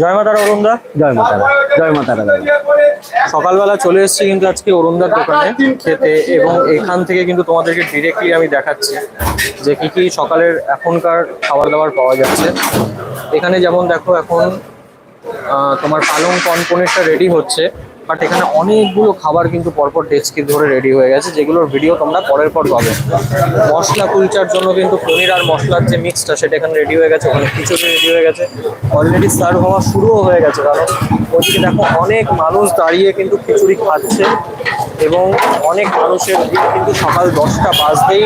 জয় মাতারা অরুণদা? জয় মাতারা জয় মাতারা সকালবেলা চলে এসেছি কিন্তু আজকে অরুণদার দোকানে খেতে এবং এখান থেকে কিন্তু তোমাদেরকে ডিরেক্টলি আমি দেখাচ্ছি যে কি কি সকালের এখনকার খাবার দাবার পাওয়া যাচ্ছে। এখানে যেমন দেখো এখন তোমার পালং পনিরটা রেডি হচ্ছে। বাট এখানে অনেকগুলো খাবার কিন্তু পরপর ডেস্কি ধরে রেডি হয়ে গেছে যেগুলোর ভিডিও তোমরা পরের পর পাবে। মশলা কুলচার জন্য কিন্তু পনির আর মশলার যে মিক্সটা সেটা এখানে রেডি হয়ে গেছে ওখানে খিচুড়ি রেডি হয়ে গেছে। অলরেডি সার্ভ হওয়া শুরুও হয়ে গেছে কারণ ওইদিকে দেখো অনেক মানুষ দাঁড়িয়ে কিন্তু খিচুড়ি খাচ্ছে এবং অনেক মানুষের ভিড় কিন্তু সকাল দশটা বাজতেই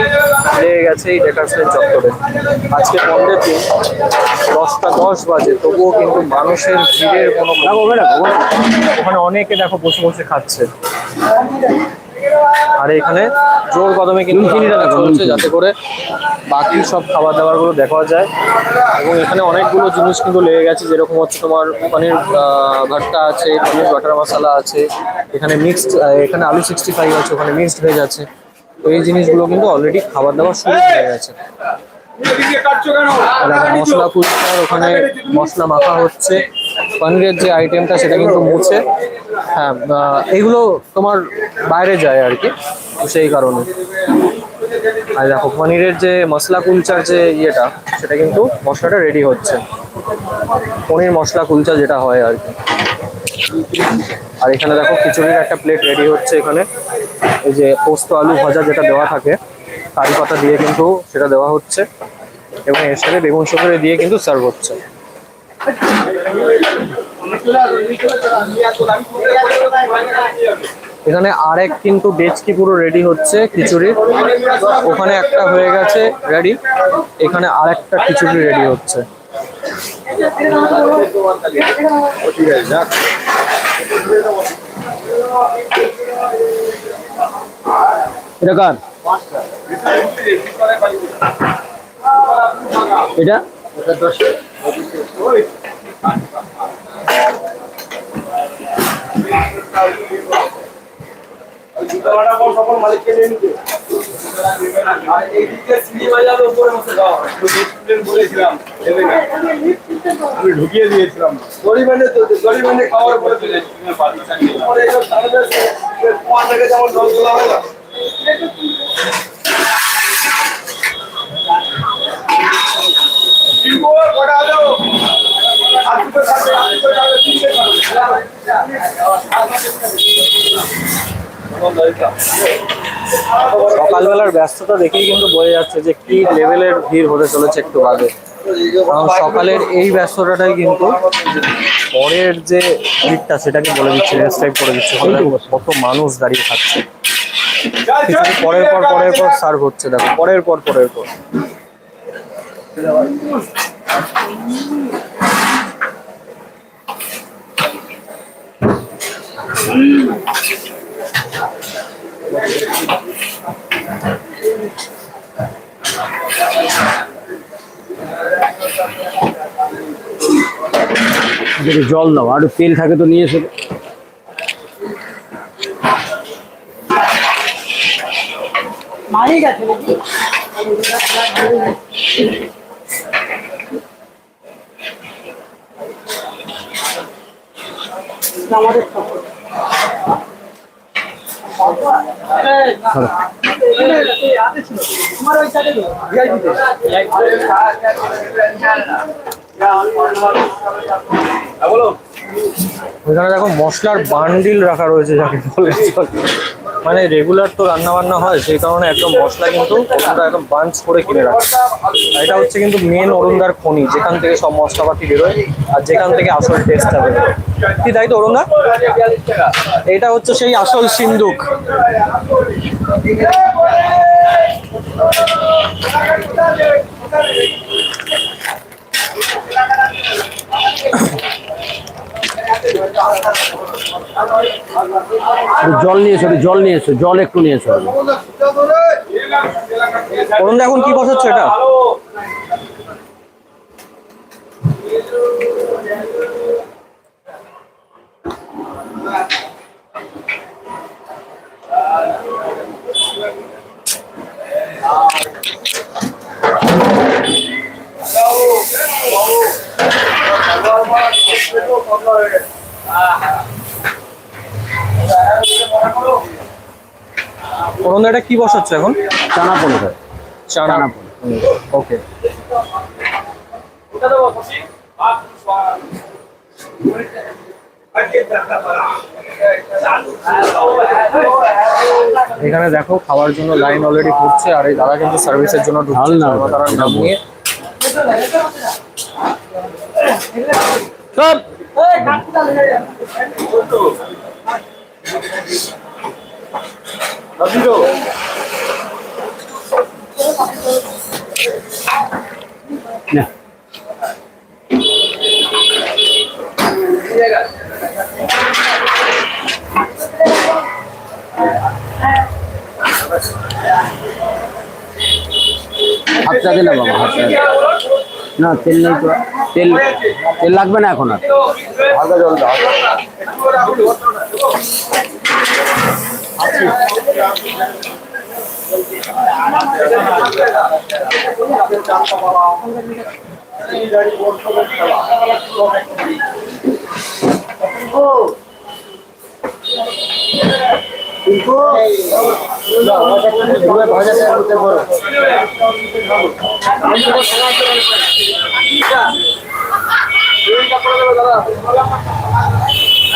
লেগে গেছে এই ডেকার্সের চত্বরে। আজকে বন্ধের দিন দশটা দশ বাজে তবুও কিন্তু মানুষের ভিড়ের কোনো ওখানে অনেকে দেখো বসে বসে খাচ্ছে। আর এখানে জোর কদমে কিন্তু চলছে যাতে করে বাকি সব খাবার দাবারগুলো দেখা যায়। এবং এখানে অনেকগুলো জিনিস কিন্তু লেগে গেছে যেরকম হচ্ছে তোমার পনির ভর্তা আছে পনির বাটার মশলা আছে এখানে মিক্সড এখানে আলু সিক্সটি ফাইভ আছে ওখানে মিক্সড ভেজ আছে। তো এই জিনিসগুলো কিন্তু অলরেডি খাবার দাবার শুরু হয়ে গেছে। মশলা কুচকার ওখানে মশলা মাখা হচ্ছে। পনিরের যে আইটেমটা সেটা কিন্তু মুছে হ্যাঁ এগুলো তোমার বাইরে যায় আর কি সেই কারণে। আর দেখো, পনিরের যে মশলা কুলচার যে ইয়েটা, সেটা কিন্তু মশলাটা রেডি হচ্ছে। পনির মশলা কুলচা যেটা হয় আর কি। আর এখানে দেখো, খিচুড়ির একটা প্লেট রেডি হচ্ছে এখানে। এই যে পোস্ত আলু ভাজা যেটা দেওয়া থাকে, কারি পাতা দিয়ে কিন্তু সেটা দেওয়া হচ্ছে। এবং এর সাথে বেগুন শুকরে দিয়ে কিন্তু সার্ভ হচ্ছে। এখানে আরেক কিন্তু ডেচকি পুরো রেডি হচ্ছে খিচুড়ির ওখানে একটা হয়ে গেছে রেডি এখানে আরেকটা খিচুড়ি রেডি হচ্ছে। এটা? আমি ঢুকিয়ে দিয়েছিলাম। গরিবানে গরিবানে খাওয়ার পরে চলে পরে এইসব তাদের তোমার থেকে যেমন জল তোলা হয় না সকালবেলার ব্যস্ততা দেখেই কিন্তু বোঝা যাচ্ছে যে কি লেভেলের ভিড় হতে চলেছে একটু বাদে। কারণ সকালের এই ব্যস্ততাটাই কিন্তু পরের যে ভিড়টা সেটাকে বলে দিচ্ছে রেস্ট্রাইব করে দিচ্ছে। কত মানুষ দাঁড়িয়ে থাকছে। পরের পর পরের পর সার্ভ হচ্ছে, দেখো, পরের পর পরের পর। যদি জল দাও আর তেল থাকে তো নিয়ে এসে। ওইখানে দেখো মশলার বান্ডিল রাখা রয়েছে যাকে বলে। মানে রেগুলার তো রান্না বান্না হয়, সেই কারণে একদম মশলা কিন্তু একদম বাঞ্চ করে কিনে রাখে। এটা হচ্ছে কিন্তু মেন অরুণদার খনি, যেখান থেকে সব মশলাপাতি বেরোয় আর যেখান থেকে আসল টেস্টটা বেরোয়। কি তাই তো, অরুণদা? এটা হচ্ছে সেই আসল সিন্দুক জল নিয়ে এসো জল নিয়ে এসো জল একটু নিয়ে এসো। অরুণদা এখন কি বসাচ্ছ এটা? Ah দা এটা কি বসাচ্ছে এখন? চানা পড়ে যায় চানা ওকে। এখানে দেখো খাওয়ার জন্য লাইন অলরেডি পড়ছে আর এই দাদা কিন্তু সার্ভিসের জন্য ঢুকছে ভালো না, নিয়ে সব না। হাতটা দে না বাবা হাতটা না তেল নেই তো। তেল তেল লাগবে না এখন আর। হালকা জল দাও। দাদা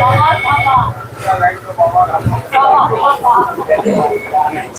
Bawa baba. Ya like